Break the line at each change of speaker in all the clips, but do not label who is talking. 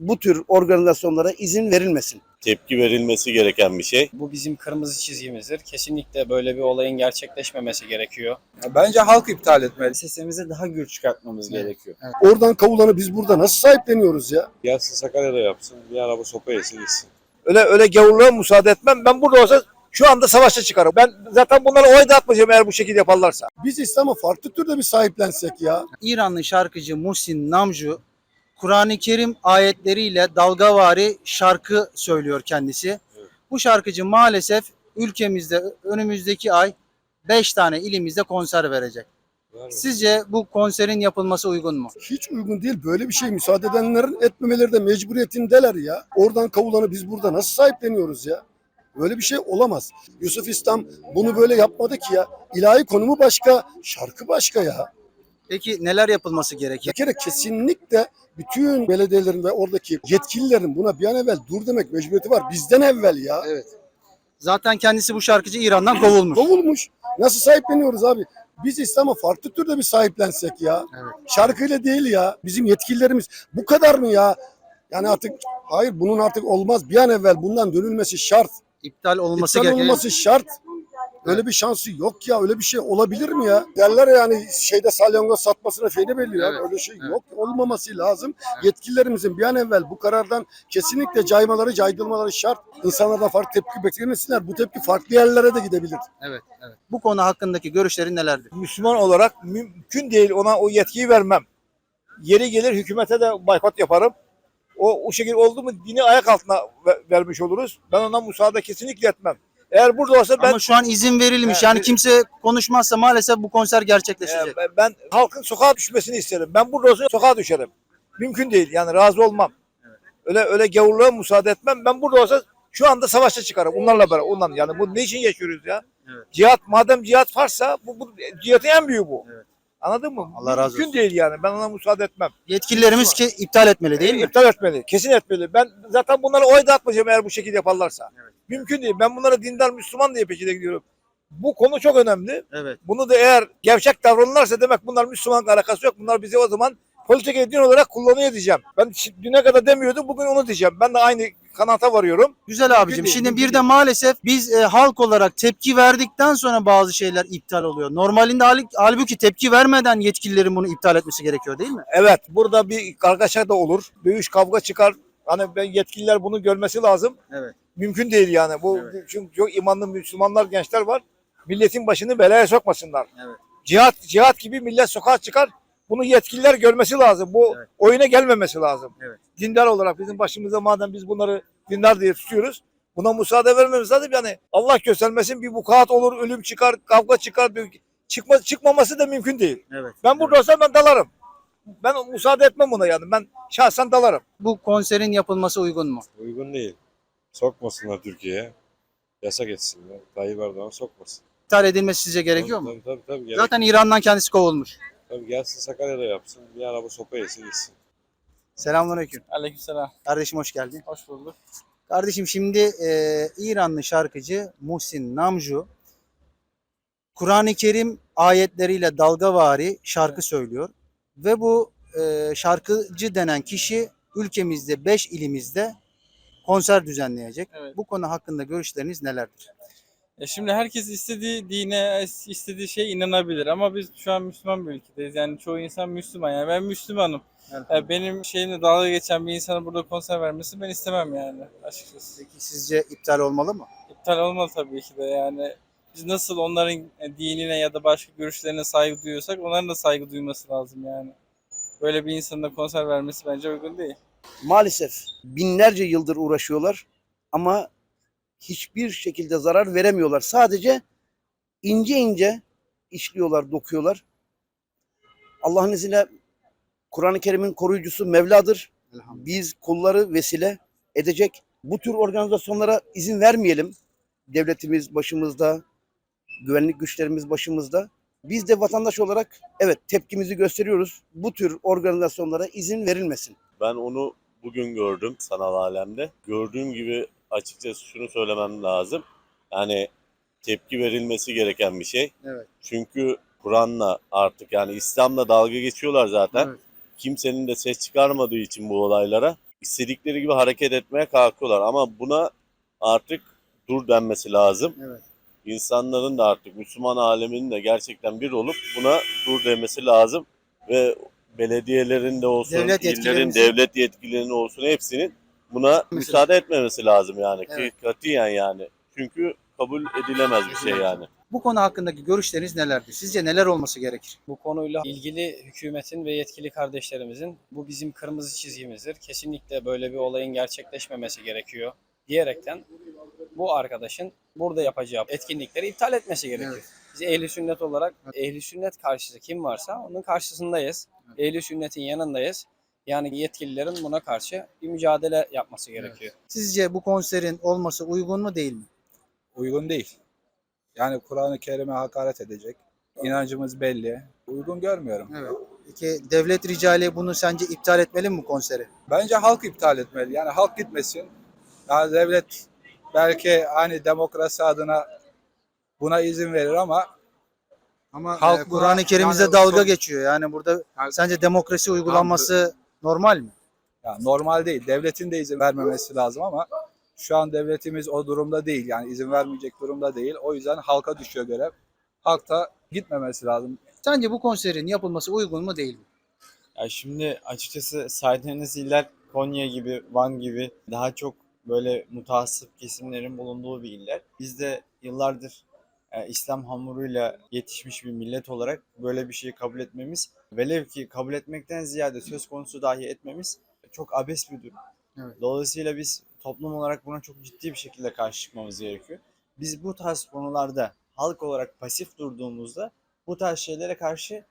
bu tür organizasyonlara izin verilmesin.
tepki verilmesi gereken bir şey.
Bu bizim kırmızı çizgimizdir. Kesinlikle böyle bir olayın gerçekleşmemesi gerekiyor.
Bence halk iptal etmeli.
Sesimizi daha gür çıkartmamız gerekiyor.
Oradan kavulanı biz burada nasıl sahipleniyoruz ya?
Gelsin Sakarya'da yapsın. Bir araba sopa yesin gitsin.
Öyle öyle gavurluğa müsaade etmem. Ben burada olsa şu anda savaşa çıkarım. Ben zaten bunlara oy da atmayacağım eğer bu şekilde yaparlarsa.
Biz İslam'a farklı türde bir sahiplensek ya.
İranlı şarkıcı Muhsin Namju Kur'an-ı Kerim ayetleriyle dalgavari şarkı söylüyor kendisi. Bu şarkıcı maalesef ülkemizde önümüzdeki ay 5 tane ilimizde konser verecek.
Var?
Sizce bu konserin yapılması uygun mu?
Hiç uygun değil. Böyle bir şey müsaade edenlerin etmemeleri de mecburiyetindeler ya. Oradan kavulanı biz burada nasıl sahipleniyoruz ya? Böyle bir şey olamaz. Yusuf İslam bunu böyle yapmadı ki ya. İlahi konumu başka, şarkı başka ya.
Peki neler yapılması gerekir?
Bir kere kesinlikle bütün belediyelerin ve oradaki yetkililerin buna bir an evvel dur demek mecburiyeti var. Bizden evvel ya.
Evet. Zaten kendisi bu şarkıcı İran'dan kovulmuş.
Kovulmuş. Nasıl sahipleniyoruz abi? Biz İslam'a farklı türde bir sahiplensek ya.
Evet.
Şarkıyla değil ya. Bizim yetkililerimiz bu kadar mı ya? Yani artık hayır bunun artık olmaz. Bir an evvel bundan dönülmesi şart.
İptal olması
İptal
gerekiyor.
olması şart. Öyle bir şansı yok ya. Öyle bir şey olabilir mi ya? Derler ya yani şeyde salyangoz satmasına feyde belli ya.
Evet,
Öyle şey
evet.
yok. Olmaması lazım. Yetkililerimizin bir an evvel bu karardan kesinlikle caymaları, caydırmaları şart. İnsanlardan farklı tepki beklemesinler. Bu tepki farklı yerlere de gidebilir.
Evet, evet. Bu konu hakkındaki görüşlerin nelerdir?
Müslüman olarak mümkün değil ona o yetkiyi vermem. Yeri gelir hükümete de boykot yaparım. O, o şekilde oldu mu dini ayak altına ve- vermiş oluruz. Ben ona müsaade kesinlikle etmem. Eğer burada olsa ben
Ama şu an izin verilmiş.
Evet,
Yani
bir-
kimse konuşmazsa maalesef bu konser gerçekleşecek.
ben- ben halkın sokağa düşmesini isterim. Ben burada olsa sokağa düşerim. Mümkün değil yani razı olmam. Öyle öyle gavurluğa müsaade etmem. Ben burada olsa şu anda savaşa çıkarım. Onlarla beraber. Ondan yani bu ne için yaşıyoruz ya?
Evet.
Cihat madem cihat varsa bu, bu cihatın en büyüğü bu.
Evet.
Anladın mı?
Allah razı
Mümkün
olsun.
değil yani. Ben ona müsaade etmem.
Yetkililerimiz ki iptal etmeli değil mi?
İptal etmeli. Kesin etmeli. Ben zaten bunlara oy da atmayacağım eğer bu şekilde yaparlarsa. Mümkün değil. Ben bunlara dindar Müslüman diye peşine gidiyorum. Bu konu çok önemli.
Evet.
Bunu da eğer gevşek davranırlarsa demek bunlar Müslümanla alakası yok. Bunlar bizi o zaman politik din olarak kullanıyor diyeceğim. Ben düne kadar demiyordum bugün onu diyeceğim. Ben de aynı kanaata varıyorum.
Güzel abicim.
değil,
Şimdi bir de maalesef biz e, halk olarak tepki verdikten sonra bazı şeyler iptal oluyor. Normalinde hal- halbuki tepki vermeden yetkililerin bunu iptal etmesi gerekiyor değil mi?
Evet burada bir kargaşa da olur. Dövüş kavga çıkar. Hani ben yetkililer bunu görmesi lazım.
Evet.
Mümkün değil yani. Bu çünkü çok imanlı Müslümanlar gençler var. Milletin başını belaya sokmasınlar.
Evet.
Cihat cihat gibi millet sokağa çıkar. Bunu yetkililer görmesi lazım. Bu
Evet.
oyuna gelmemesi lazım.
Evet.
Dindar olarak bizim başımıza madem biz bunları dindar diye tutuyoruz. Buna müsaade vermemiz lazım. Yani Allah göstermesin bir vukuat olur, ölüm çıkar, kavga çıkar. Çıkma, çıkmaması da mümkün değil.
Evet.
Ben burada olsam ben dalarım. Ben müsaade etmem buna yani. Ben şahsen dalarım.
Bu konserin yapılması uygun mu?
Uygun değil. Sokmasınlar Türkiye'ye. Yasak etsinler. Tayyip Erdoğan sokmasın.
İptal edilmesi sizce gerekiyor mu?
Tabii tabii. tabii gerek-
Zaten İran'dan kendisi kovulmuş.
Tabii gelsin Sakarya'da yapsın. Bir araba sopa yesin gitsin.
Selamünaleyküm.
Aleykümselam.
Kardeşim hoş geldin.
Hoş bulduk.
Kardeşim şimdi e, İranlı şarkıcı Muhsin Namju Kur'an-ı Kerim ayetleriyle dalgavari şarkı söylüyor. Ve bu e, şarkıcı denen kişi ülkemizde 5 ilimizde konser düzenleyecek.
Evet.
Bu konu hakkında görüşleriniz nelerdir?
Ya şimdi herkes istediği dine, istediği şeye inanabilir ama biz şu an Müslüman bir ülkedeyiz. Yani çoğu insan Müslüman. Yani ben Müslümanım. Ya benim şeyimle dalga geçen bir insana burada konser vermesi ben istemem yani açıkçası.
Peki sizce iptal olmalı mı?
İptal olmalı tabii ki de yani. Biz nasıl onların e, dinine ya da başka görüşlerine saygı duyuyorsak onların da saygı duyması lazım yani. Böyle bir insanın da konser vermesi bence uygun değil.
Maalesef binlerce yıldır uğraşıyorlar ama hiçbir şekilde zarar veremiyorlar. Sadece ince ince işliyorlar, dokuyorlar. Allah'ın izniyle Kur'an-ı Kerim'in koruyucusu Mevla'dır. Biz kulları vesile edecek bu tür organizasyonlara izin vermeyelim. Devletimiz başımızda, güvenlik güçlerimiz başımızda. Biz de vatandaş olarak evet tepkimizi gösteriyoruz. Bu tür organizasyonlara izin verilmesin.
Ben onu bugün gördüm sanal alemde. Gördüğüm gibi açıkçası şunu söylemem lazım. Yani tepki verilmesi gereken bir şey.
Evet.
Çünkü Kur'an'la artık yani İslam'la dalga geçiyorlar zaten.
Evet.
Kimsenin de ses çıkarmadığı için bu olaylara istedikleri gibi hareket etmeye kalkıyorlar. Ama buna artık dur denmesi lazım.
Evet.
İnsanların da artık Müslüman aleminin de gerçekten bir olup buna dur demesi lazım. Ve belediyelerin de olsun,
Devlet
illerin, devlet yetkililerinin olsun hepsinin buna müsaade etmemesi lazım yani.
Evet.
Katiyen yani. Çünkü kabul edilemez bir şey yani.
Bu konu hakkındaki görüşleriniz nelerdir? Sizce neler olması gerekir?
Bu konuyla ilgili hükümetin ve yetkili kardeşlerimizin bu bizim kırmızı çizgimizdir. Kesinlikle böyle bir olayın gerçekleşmemesi gerekiyor diyerekten bu arkadaşın burada yapacağı etkinlikleri iptal etmesi gerekiyor.
Evet.
Biz ehli sünnet olarak ehli sünnet karşısı kim varsa onun karşısındayız. Ehli sünnetin yanındayız. Yani yetkililerin buna karşı bir mücadele yapması gerekiyor.
Sizce bu konserin olması uygun mu değil mi?
Uygun değil. Yani Kur'an-ı Kerim'e hakaret edecek. İnancımız belli. Uygun görmüyorum.
Evet. Peki devlet ricali bunu sence iptal etmeli mi bu konseri?
Bence halk iptal etmeli. Yani halk gitmesin. Yani devlet belki hani demokrasi adına buna izin verir ama
Ama
Halk
e,
buna-
Kur'an-ı Kerim'imizde
yani
dalga
çok-
geçiyor. Yani burada
Yani-
sence demokrasi uygulanması normal mi?
ya normal değil. Devletin de izin vermemesi lazım ama şu an devletimiz o durumda değil. Yani izin vermeyecek durumda değil. O yüzden halka düşüyor görev. Halk da gitmemesi lazım.
Sence bu konserin yapılması uygun mu değil mi?
Ya şimdi açıkçası saydığınız iller Konya gibi, Van gibi daha çok böyle mutasip kesimlerin bulunduğu bir iller. Biz de yıllardır e, İslam hamuruyla yetişmiş bir millet olarak böyle bir şeyi kabul etmemiz, velev ki kabul etmekten ziyade söz konusu dahi etmemiz çok abes bir durum.
Evet.
Dolayısıyla biz toplum olarak buna çok ciddi bir şekilde karşı çıkmamız gerekiyor. Biz bu tarz konularda halk olarak pasif durduğumuzda bu tarz şeylere karşı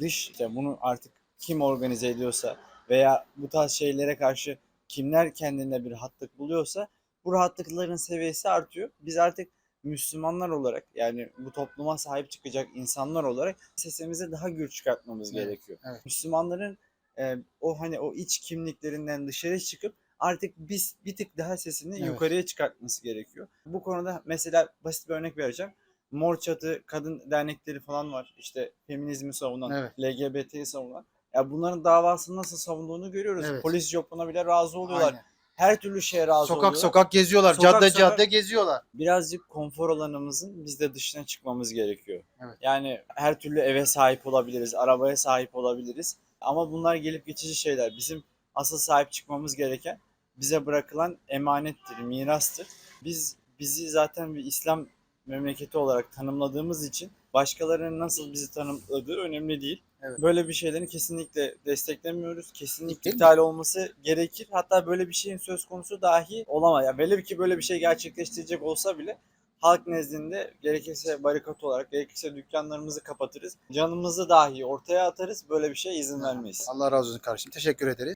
dış işte bunu artık kim organize ediyorsa veya bu tarz şeylere karşı kimler kendinde bir rahatlık buluyorsa bu rahatlıkların seviyesi artıyor. Biz artık Müslümanlar olarak yani bu topluma sahip çıkacak insanlar olarak sesimizi daha gür çıkartmamız
Evet,
gerekiyor.
evet.
Müslümanların e, o hani o iç kimliklerinden dışarı çıkıp artık biz bir tık daha sesini
Evet.
yukarıya çıkartması gerekiyor. Bu konuda mesela basit bir örnek vereceğim. Mor Çatı kadın dernekleri falan var. İşte feminizmi savunan,
Evet.
LGBT'yi savunan. Ya bunların davasını nasıl savunduğunu görüyoruz.
Evet.
Polis jobuna bile razı oluyorlar.
Aynen.
Her türlü şeye razı
Sokak
oluyorlar.
sokak geziyorlar,
Sokak
cadde
sokak-
cadde geziyorlar.
Birazcık konfor alanımızın biz de dışına çıkmamız gerekiyor.
Evet.
Yani her türlü eve sahip olabiliriz, arabaya sahip olabiliriz. Ama bunlar gelip geçici şeyler. Bizim asıl sahip çıkmamız gereken bize bırakılan emanettir, mirastır. Biz bizi zaten bir İslam memleketi olarak tanımladığımız için başkalarının nasıl bizi tanımladığı önemli değil.
Evet.
Böyle bir şeylerin kesinlikle desteklemiyoruz. Kesinlikle
Değil mi?
iptal olması gerekir. Hatta böyle bir şeyin söz konusu dahi olamaz. Yani velev ki böyle bir şey gerçekleştirecek olsa bile halk nezdinde gerekirse barikat olarak gerekirse dükkanlarımızı kapatırız. Canımızı dahi ortaya atarız. Böyle bir şeye izin vermeyiz.
Allah razı olsun kardeşim. Teşekkür ederiz.